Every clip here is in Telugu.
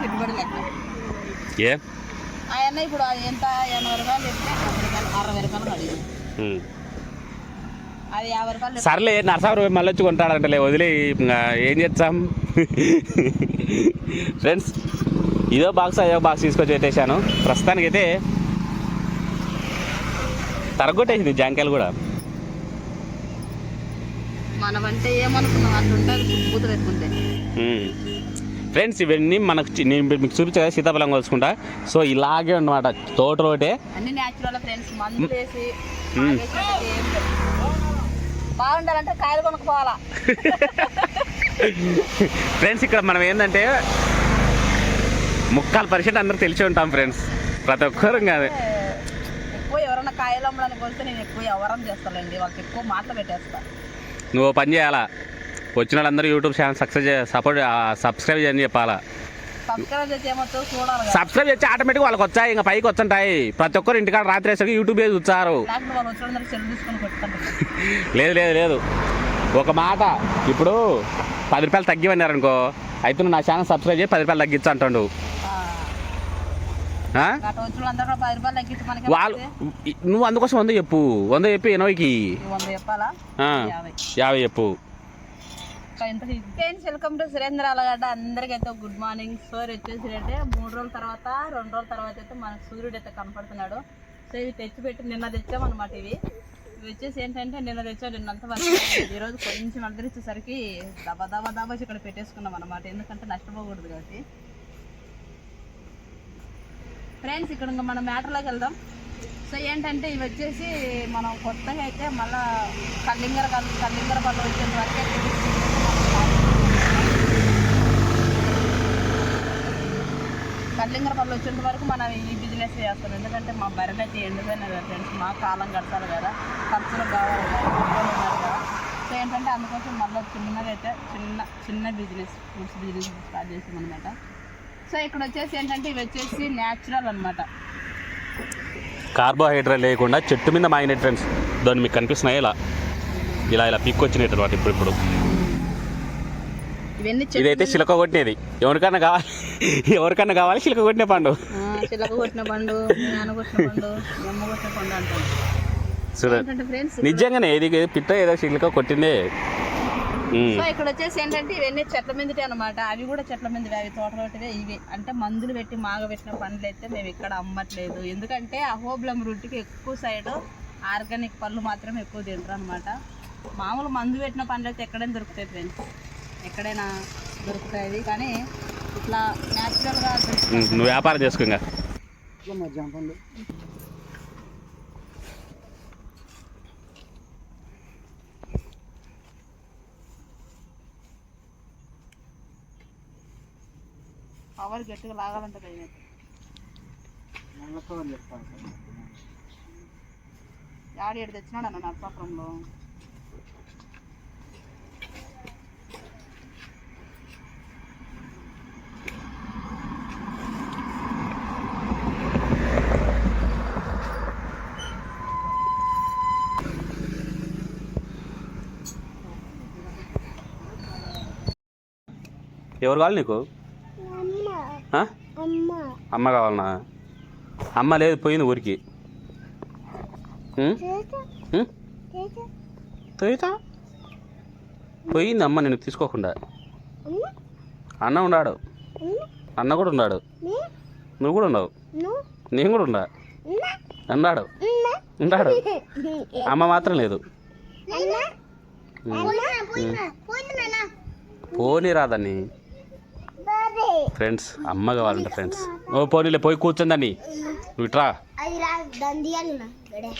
పెట్టుబడి లెక్క ఏ? ఆయన ఇప్పుడు ఎంత? ఎనభై రూపాయలు చెప్తే అరవై రూపాయలు అడిగింది. అది యాభై సర్లే నరసారు మళ్ళీ వచ్చి కొంటాడంటలే వదిలే ఏం చేస్తాం ఫ్రెండ్స్ ఇదో బాక్స్ అదో బాక్స్ తీసుకొచ్చి పెట్టేశాను. ప్రస్తుతానికి అయితే తరగొట్టేసింది జాంకాయలు కూడా. మనమంటే ఏమనుకున్నాం? అట్లా ఉంటుంది పూత పెట్టుకుంటే ఫ్రెండ్స్ ఇవన్నీ మనకు నేను మీకు చూపించా సీతాఫలం కోసుకుంటా. సో ఇలాగే అన్నమాట. తోట రోటే అన్ని న్యాచురల్ ఫ్రెండ్స్ మందులు వేసి మ్మ్. ఆగేసినట్టు ఏం లేదు. బాగుండాలంటే కాయలు కొనుక్కోవాలా? ఫ్రెండ్స్ ఇక్కడ మనం ఏంటంటే ముక్కాలు పర్సెంట్ అందరూ తెలిసి ఉంటాం ఫ్రెండ్స్ ప్రతి ఒక్కరు కాదు. ఎక్కువ ఎవరైనా కాయలు అమ్మడానికి వస్తే నేను ఎక్కువ ఎవరం చేస్తానండి వాళ్ళకి ఎక్కువ మాటలు పెట్టేస్తా. నువ్వు పని చేయాలా? వచ్చిన వాళ్ళందరూ YouTube channel success support subscribe చేయని చెప్పాలా. సబ్స్క్రైబ్ చేసి ఆటోమేటిక్ వాళ్ళకి వచ్చాయి ఇంకా పైకి వచ్చంటాయి. ప్రతి ఒక్కరు ఇంటికాడ రాత్రి వేసరికి యూట్యూబ్ తీసుకొని పెట్టుకుంటారు లేదు లేదు లేదు. ఒక మాట ఇప్పుడు పది రూపాయలు తగ్గివన్నారు అనుకో అయితే నువ్వు నా ఛానల్ సబ్స్క్రైబ్ చేసి పది రూపాయలు తగ్గించు అంటాడు. వాళ్ళు నువ్వు అందుకోసం వంద చెప్పు. వంద చెప్పి ఎనభైకి. వంద చెప్పాలా? ఆ, యాభై friends welcome to Surendra Allagadda. అందరికైతే good morning సూర్యుడు వచ్చేసి అంటే మూడు రోజుల తర్వాత రెండు రోజుల తర్వాత అయితే మనకు సూర్యుడు అయితే కనపడుతున్నాడు. సో ఇది తెచ్చిపెట్టి నిన్న తెచ్చామన్నమాట ఇవి. ఇవి వచ్చేసి ఏంటంటే నిన్న తెచ్చాం నిన్నంత వరకు ఈరోజు కొంచెం అంతరించేసరికి దబా దబా దబా ఇక్కడ పెట్టేసుకున్నాం అనమాట ఎందుకంటే నష్టపోకూడదు కాబట్టి. ఫ్రెండ్స్ ఇక్కడ ఇంకా మనం మ్యాటర్లోకి వెళ్దాం. సో ఏంటంటే ఇవి వచ్చేసి మనం కొత్తగా అయితే మళ్ళీ కల్లింగర కల్లింగర పళ్ళు వచ్చేంత వరకు పళ్ళు వచ్చేంత వరకు మనం ఈ బిజినెస్ చేస్తాం. ఎందుకంటే మా బర్రెలు అయితే కదా ఫ్రెండ్స్ మా కాలం కడతారు కదా. ఖర్చులు కావాలి కదా. సో ఏంటంటే అందుకోసం మళ్ళీ చిన్నగా అయితే చిన్న చిన్న బిజినెస్ ఫ్రూట్స్ బిజినెస్ స్టార్ట్ చేసాం అనమాట సో ఇక్కడ వచ్చేసి ఏంటంటే ఇవి వచ్చేసి న్యాచురల్ అనమాట కార్బోహైడ్రేట్ లేకుండా చెట్టు మీద మాగినట్టు ఫ్రెండ్స్ దాన్ని మీకు కనిపిస్తున్నాయి ఇలా? ఇలా ఇలా పిక్ వచ్చినట్టు అనమాట ఇప్పుడు. ఇప్పుడు ఇవన్నీ ఇదైతే చిలక కొట్టినది ఎవరికన్నా కావాలి. ఎవరికన్నా కావాలి? చిలక కొట్టిన పండు. చిలక కొట్టిన పండు నాన్న కొట్టిన పండు అమ్మ కొట్టిన పండు అంటాం చూడ ఏంటంటే ఫ్రెండ్స్ నిజంగానే ఇది పిట్ట ఏదో చిలక కొట్టిందే. సో ఇక్కడ వచ్చేసి ఏంటంటే ఇవన్నీ చెట్ల మీదటే అనమాట అవి కూడా చెట్ల మీద అవి తోటలోటివే ఇవి. అంటే మందులు పెట్టి మాగబెట్టిన పండ్లు అయితే మేము ఇక్కడ అమ్మట్లేదు. ఎందుకంటే అహోబిలం రూట్కి ఎక్కువ సైడ్ ఆర్గానిక్ పళ్ళు మాత్రమే ఎక్కువ తింటారు అనమాట మామూలు మందు పెట్టిన పండ్లు అయితే ఎక్కడైనా దొరుకుతాయి ఫ్రెండ్స్ ఎక్కడైనా దొరుకుతాయి. కానీ ఇట్లా న్యాచురల్గా నువ్వు వ్యాపారం చేసుకో ఇంకా. పవర్ గట్టిగా లాగాలంటే అయితే. యాడ ఏడు తెచ్చినాడు అన్న నర్సాపురంలో? ఎవరు కావాలి నీకు? అమ్మ. కావాలనా? అమ్మ లేదు పోయింది ఊరికి? తోయితా పోయింది అమ్మ నేను తీసుకోకుండా. అన్న ఉన్నాడు అన్న కూడా ఉన్నాడు నువ్వు కూడా ఉన్నావు. నేను కూడా ఉన్నా. అన్నాడు. ఉన్నాడు అమ్మ మాత్రం లేదు. పోనీ రాదని ఫ్రెండ్స్ అమ్మ కావాలంట ఫ్రెండ్స్ ఓ పోనీలే పోయి కూర్చుందని నువ్వు ఇట్రా.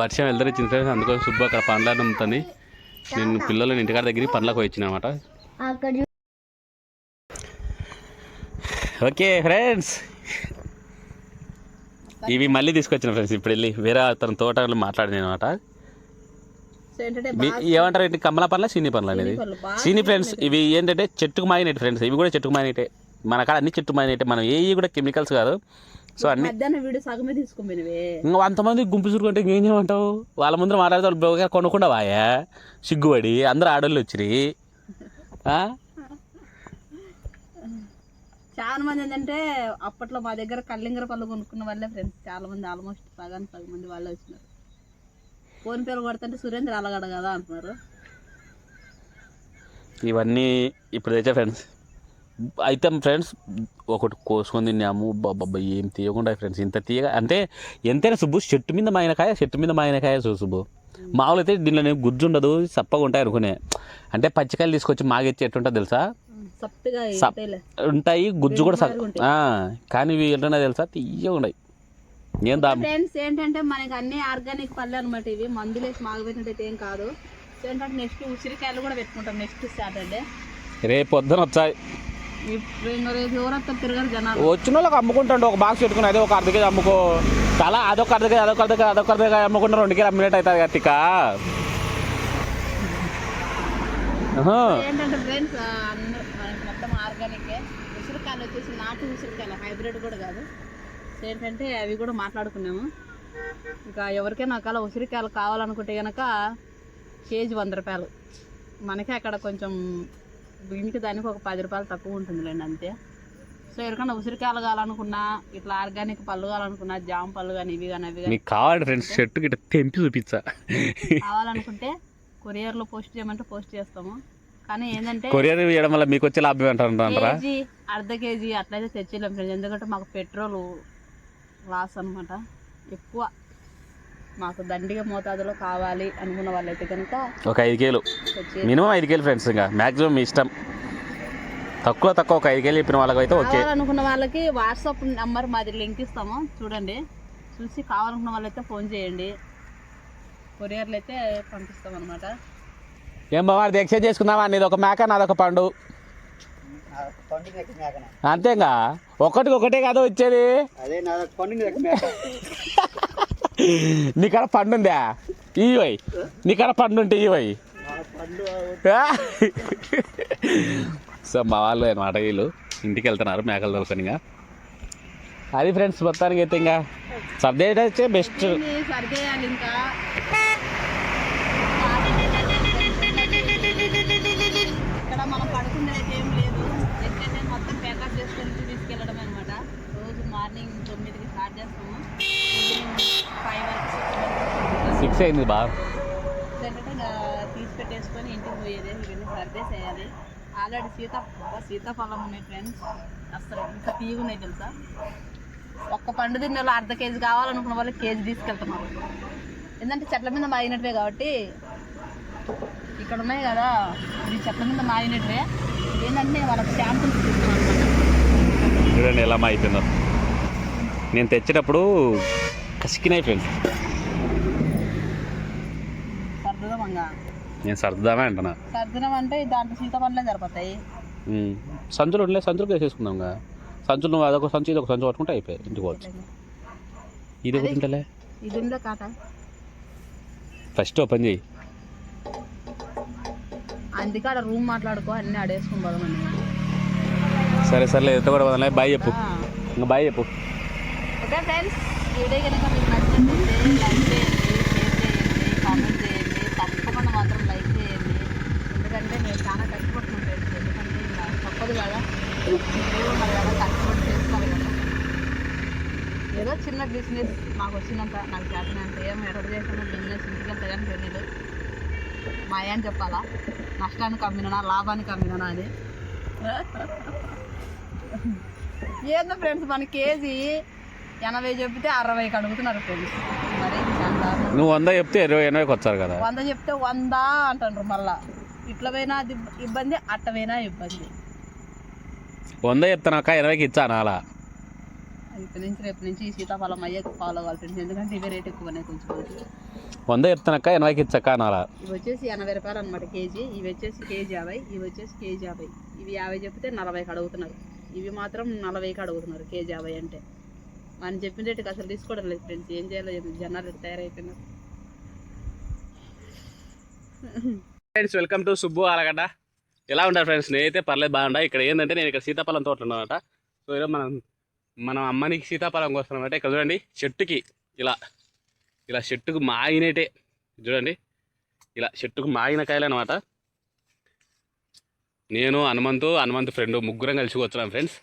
వర్షం వెళ్తారు ఫ్రెండ్స్ అందుకోసం సుబ్బు అక్కడ పండ్లను అమ్ముతుంది. నేను పిల్లలని ఇంటికాడ దగ్గరికి పండ్లకు వచ్చిన అనమాట ఓకే ఫ్రెండ్స్ ఇవి మళ్ళీ తీసుకొచ్చిన ఫ్రెండ్స్ ఇప్పుడు వెళ్ళి వేరే అతని తోటలో మాట్లాడిన అనమాట ఏమంటారు ఏంటి? కమల పండ్ల సీని పండ్ల అనేది? సీని ఫ్రెండ్స్ ఇవి ఏంటంటే చెట్టుకు మాగినట్టు ఫ్రెండ్స్ ఇవి కూడా చెట్టుకు మాగినట్టే మన కాడ అన్ని చెట్టు మాగినట్టే మనం ఏ కూడా కెమికల్స్ కాదు. సో అన్ని ఇంకా అంతమంది గుంపు చురుకుంటే ఇంకేం చేయమంటావు? వాళ్ళ ముందర మాట్లాడతారు బ్రోగా కొనకుండా వాయా సిగ్గుపడి అందరూ ఆడోళ్ళు వచ్చిరి? చాలా మంది ఏంటంటే అప్పట్లో మా దగ్గర కల్లింగర పళ్ళు కొనుక్కున్న వాళ్ళే ఫ్రెండ్స్ చాలా మంది ఆల్మోస్ట్ సగానికి సగం మంది వాళ్ళే వచ్చినారు. ఫోన్ పేరు కొడుతుంటే సురేంద్ర అలగడ కదా అంటున్నారు. ఇవన్నీ ఇప్పుడు తెచ్చే ఫ్రెండ్స్ అయితే ఫ్రెండ్స్ ఒకటి కోసుకొని తిన్నాము. బాబా ఏం తీయకుండా ఫ్రెండ్స్ ఇంత తీయగా అంటే ఎంతైనా సుబ్బు చెట్టు మీద మాయనకాయ చెట్టు మీద మాయనకాయ సుబ్బు. మామూలు అయితే దీనిలో గుజ్జు ఉండదు చప్పగా ఉంటాయి అనుకునే. అంటే పచ్చికాయలు తీసుకొచ్చి మాగెత్తి ఎట్టుంటుంది తెలుసా? సప్పిగా. ఉంటాయి గుజ్జు కూడా కానీ ఇవి ఏంటన్నా తెలుసా? తీయగా ఉన్నాయి. ఏం ఫ్రెండ్స్ ఏంటంటే మనకి అన్ని ఆర్గానిక్ పళ్ళు అనమాట ఇవి. మందులు వేసి మాగబెట్టినట్టు ఏం కాదు. ఏంటంటే నెక్స్ట్ ఉసిరికాయలు కూడా పెట్టుకుంటాం నెక్స్ట్ సాటర్డే. రేపు పొద్దున వచ్చాయి. వచ్చిన వాళ్ళకి అమ్ముకుంటాడు. ఒక బాక్స్ పెట్టుకుని అదే ఒక అర్ధ కేజీ అమ్ముకో. చాలా అదొక అర్ధ కేజీ అదొక అర్ధ కేజీ అదొక అర్ధ కేజీ అమ్ముకుంటే రెండు కేజీ అమ్మినట్టు అవుతుంది కత్తిక ఏంటంటే ఫ్రెండ్స్ మొత్తం ఆర్గానికే ఉసిరికాయలు వచ్చేసి నాటు ఉసిరికాయలు హైబ్రిడ్ కూడా కాదు. ఏంటంటే అవి కూడా మాట్లాడుకున్నాము. ఇంకా ఎవరికైనా ఒకవేళ ఉసిరికాయలు కావాలనుకుంటే కనుక కేజీ వంద రూపాయలు. మనకి అక్కడ కొంచెం దీనికి దానికి ఒక పది రూపాయలు తక్కువ ఉంటుందిలేండి అంతే. సో ఎవరికైనా ఉసిరికాయలు కావాలనుకున్నా ఇట్లా ఆర్గానిక్ పళ్ళు కావాలనుకున్నా జామ పళ్ళు కానీ ఇవి కానీ అవి మీకు కావాలి ఫ్రెండ్స్ షర్ట్ గిట్ట తెంపి చూపించా కావాలనుకుంటే కొరియర్లో పోస్ట్ చేయమంటే పోస్ట్ చేస్తాము. కానీ ఏంటంటే కొరియర్ చేయడం వల్ల మీకు వచ్చే లాభం కేజీ అర్ధ కేజీ అట్లయితే తెచ్చిలేం ఫ్రెండ్స్ ఎందుకంటే మాకు పెట్రోల్ లాస్ అన్నమాట. ఎక్కువ మాకు దండిగా మోతాదులో కావాలి అనుకున్న వాళ్ళైతే కనుక ఒక ఐదు కేలు మినిమం ఐదు కేలు ఫ్రెండ్స్ ఇంకా. మాక్సిమం మీ ఇష్టం. తక్కువ తక్కువ ఒక ఐదు కేలు చెప్పిన వాళ్ళకైతే ఓకే. కావాలనుకున్న వాళ్ళకి వాట్సాప్ నెంబర్ మాది లింక్ ఇస్తాము. చూడండి. చూసి కావాలనుకున్న వాళ్ళైతే ఫోన్ చేయండి. కొరియర్లు అయితే పంపిస్తాం అనమాట ఏం బాబా దీక్ష చేసుకుందామా? నీది ఒక మేక నాదొక పండు. అంతేగా? ఒకటికి ఒకటే కదా వచ్చేది. అదే నీకాడ పండు ఉందా ఇవై నీకాడ పండు ఉంటే ఇవై సో మా వాళ్ళు అనమాట వీళ్ళు ఇంటికి వెళ్తున్నారు మేకలు దొరకనిగా అది ఫ్రెండ్స్ మొత్తానికి అయితే ఇంకా సర్దే అయితే బెస్ట్ మార్నింగ్ తొమ్మిదికి స్టార్ట్ చేస్తాము. సిక్స్ అయింది బాగా. తీసి పెట్టేసుకొని ఇంటికి పోయేది ఇవన్నీ సర్దేసేయాలి ఆల్రెడీ సీత సీతాఫలం ఉన్నాయి ఫ్రెండ్స్ అసలు ఇంకా తీగున్నాయి తెలుసా? ఒక్క పండు తిన్న వాళ్ళు అర్ధ కేజీ కావాలనుకున్న వాళ్ళు కేజీ తీసుకెళ్తున్నారు ఎందుకంటే చెట్ల మీద మాగినట్టువే కాబట్టి ఇక్కడ ఉన్నాయి కదా ఇది చెట్ల మీద మాగినట్టువే. ఏంటంటే వాళ్ళకి శాంపుల్స్ చూడండి ఎలా మా అయిపోయిందో నేను తెచ్చేటప్పుడు కసికినాయి ఫ్రెండ్స్ నేను సర్దామే అంటున్నా సర్దనం అంటే దాంట్లో సీతాఫలే సరిపోతాయి. సంచులు ఉండలే సంచులు వేసేసుకుందాం ఇంకా సంచులు నువ్వు అదొక సంచి ఇది ఒక సంచి పట్టుకుంటే అయిపోయాయి. ఇంటికి పోవచ్చు. ఇది ఒకటి ఉంటలే. ఇది ఉందో కాట ఫస్ట్ ఓపెన్ చేయి. అందుకే ఆడ రూమ్ మాట్లాడుకో అన్నీ ఆడేసుకుని పోదామని సరే సర్లే ఎంత కూడా వదలే బాయ్ చెప్పు. ఇంకా బాయ్ చెప్పు. ఓకే ఫ్రెండ్స్ వీడియో కనుక మీకు నచ్చినట్లయితే లైక్ చేయండి షేర్ చేయండి కామెంట్ చేయండి తప్పకుండా మాత్రం లైక్ చేయండి ఎందుకంటే మేము చాలా కష్టపడుతున్నాం ఫ్రెండ్స్ ఎందుకంటే తప్పదు కదా. మరి ఎలా కష్టపడి చేసుకోవాలి కదా. ఏదో చిన్న బిజినెస్ మాకు వచ్చినంత నాకు చేతనంత ఏం ఎక్కడ చేసిన బిజినెస్ ఇంటికి వెళ్తే కానీ తెలియదు మా అని చెప్పాలా? నష్టానికి అమ్మినా లాభానికి అమ్మినా అని. ఏందో ఫ్రెండ్స్ మన కేజీ ఎనభై చెప్తే అరవైకి అడుగుతున్నారు ఫ్రెండ్స్ మరి. నువ్వు వంద చెప్తే ఇరవై ఎనభైకి వచ్చారు కదా. వంద చెప్తే వంద అంటారు మళ్ళా. ఇట్లా పోయినా అది ఇబ్బంది అట్ట పోయినా ఇబ్బంది. వంద చెప్తానాక ఇరవైకి ఇచ్చాను అలా ఇప్పటి నుంచి రేపు నుంచి సీతాఫలం అయ్యాక ఫాలో ఫ్రెండ్స్ ఎందుకంటే ఇవే రేట్ ఎక్కువనే కొంచెం. వంద చెప్తానక్క ఎనభైకి ఇచ్చాక అనాలా ఇవి వచ్చేసి ఎనభై రూపాయలు అనమాట కేజీ. ఇవి వచ్చేసి కేజీ యాభై ఇవి వచ్చేసి కేజీ యాభై. ఇవి యాభై చెప్తే నలభైకి అడుగుతున్నారు. ఇవి మాత్రం నలభైకి అడుగుతున్నారు కేజీ యాభై అంటే. మనం చెప్పిన రేటుకి అసలు తీసుకోవడం లేదు ఫ్రెండ్స్ ఏం చేయాలో జనాలు తయారైపోయినారు. Friends welcome to Subbu Alagadda ఎలా ఉంటారు ఫ్రెండ్స్ నేనైతే పర్లేదు బాగుంటా ఇక్కడ ఏంటంటే నేను ఇక్కడ సీతాఫలం తోట అనమాట సో ఈరోజు మనం మనం అమ్మనికి సీతాఫలం కోసం అంటే ఇక్కడ చూడండి చెట్టుకి ఇలా ఇలా చెట్టుకు మాగినట్టే. చూడండి ఇలా చెట్టుకు మాగిన కాయలు అనమాట నేను హనుమంతు హనుమంతు ఫ్రెండ్ ముగ్గురం కలిసి వచ్చాం ఫ్రెండ్స్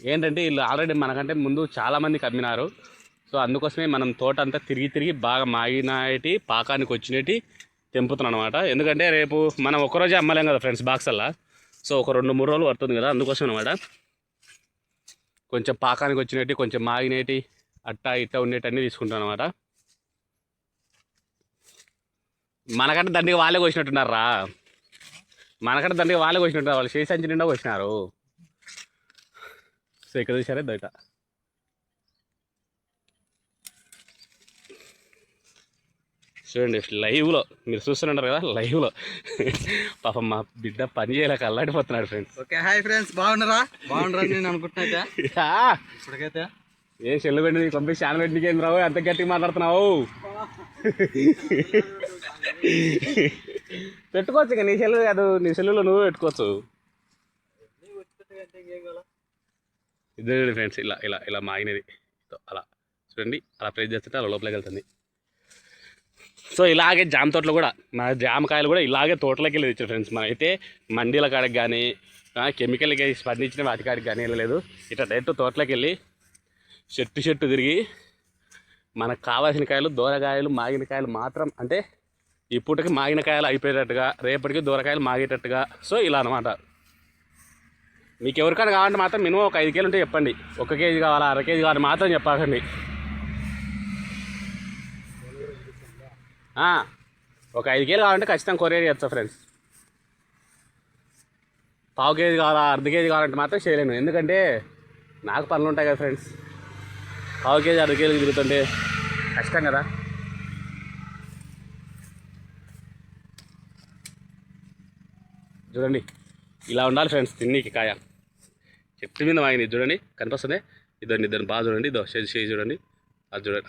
ఏంటంటే వీళ్ళు ఆల్రెడీ మనకంటే ముందు చాలామందికి అమ్మినారు సో అందుకోసమే మనం తోట అంతా తిరిగి తిరిగి బాగా మాగినటి పాకానికి వచ్చినట్టు తెంపుతున్నాను అనమాట ఎందుకంటే రేపు మనం ఒక్కరోజే అమ్మలేం కదా ఫ్రెండ్స్ బాక్స్ అలా. సో ఒక రెండు మూడు రోజులు పడుతుంది కదా అందుకోసం అనమాట కొంచెం పాకానికి వచ్చినట్టు కొంచెం మాగినేటి అట్టా ఇట్టా ఉండేటి అన్నీ అనమాట మనకంటే దండిగా వాళ్ళే కోసినట్టున్నారా? మనకంటే దండిగా వాళ్ళే కోసినట్టున్నారు? వాళ్ళు చేసి అంచి నిండా కోసినారు. సో ఇక్కడ చూసారే? బయట చూడండి లైవ్లో మీరు చూస్తున్నారు కదా లైవ్లో. పాపం మా బిడ్డ పని చేయలేక అల్లాడిపోతున్నాడు ఫ్రెండ్స్ ఓకే హాయ్ ఫ్రెండ్స్ బాగున్నారా? బాగున్నారా నేను అనుకుంటున్నా ఇప్పటికైతే. ఏం చెల్లు పెట్టి నీకు పంపించి చాలా పెట్టి నీకేం రావు అంత గట్టిగా మాట్లాడుతున్నావు. పెట్టుకోవచ్చు ఇక నీ సెల్లు కాదు నీ సెల్లులో నువ్వు పెట్టుకోవచ్చు. ఇద్దరు ఫ్రెండ్స్ ఇలా ఇలా ఇలా మాగినది. అలా. చూడండి అలా ప్రెస్ చేస్తుంటే అలా లోపలికి వెళ్తుంది. సో ఇలాగే జామ తోటలు కూడా మన జామకాయలు కూడా ఇలాగే తోటలోకి వెళ్ళి తెచ్చారు ఫ్రెండ్స్ మన అయితే మండీల కాడకి కానీ కెమికల్కి స్పందించిన వాటి కాడికి కానీ వెళ్ళలేదు. ఇట్లా డైరెక్ట్ తోటలోకి వెళ్ళి చెట్టు చెట్టు తిరిగి మనకు కావాల్సిన కాయలు దూరకాయలు మాగిన కాయలు మాత్రం అంటే ఈ పూటకి మాగిన కాయలు అయిపోయేటట్టుగా రేపటికి దూరకాయలు మాగేటట్టుగా సో ఇలా అనమాట మీకు ఎవరికైనా కావాలంటే మాత్రం మినిమం ఒక ఐదు కేజీలు ఉంటే చెప్పండి. ఒక కేజీ కావాలా అర కేజీ కావాలి మాత్రం చెప్పకండి. ఒక ఐదు కేజీలు కావాలంటే ఖచ్చితంగా కొరియర్ చేస్తా ఫ్రెండ్స్ పావు కేజీ కావాలా అర్ధ కేజీ కావాలంటే మాత్రం చేయలేను. ఎందుకంటే నాకు పనులు ఉంటాయి కదా ఫ్రెండ్స్ పావు కేజీ అర్ధ కేజీ తిరుగుతుంటే కష్టం కదా. చూడండి ఇలా ఉండాలి ఫ్రెండ్స్ తిన్నీకి కాయ. చెట్టు మీద వాగింది చూడండి కనిపిస్తుంది. ఇద్దరిని ఇద్దరిని బాగా చూడండి ఇదో చేసి చూడండి. అది చూడండి.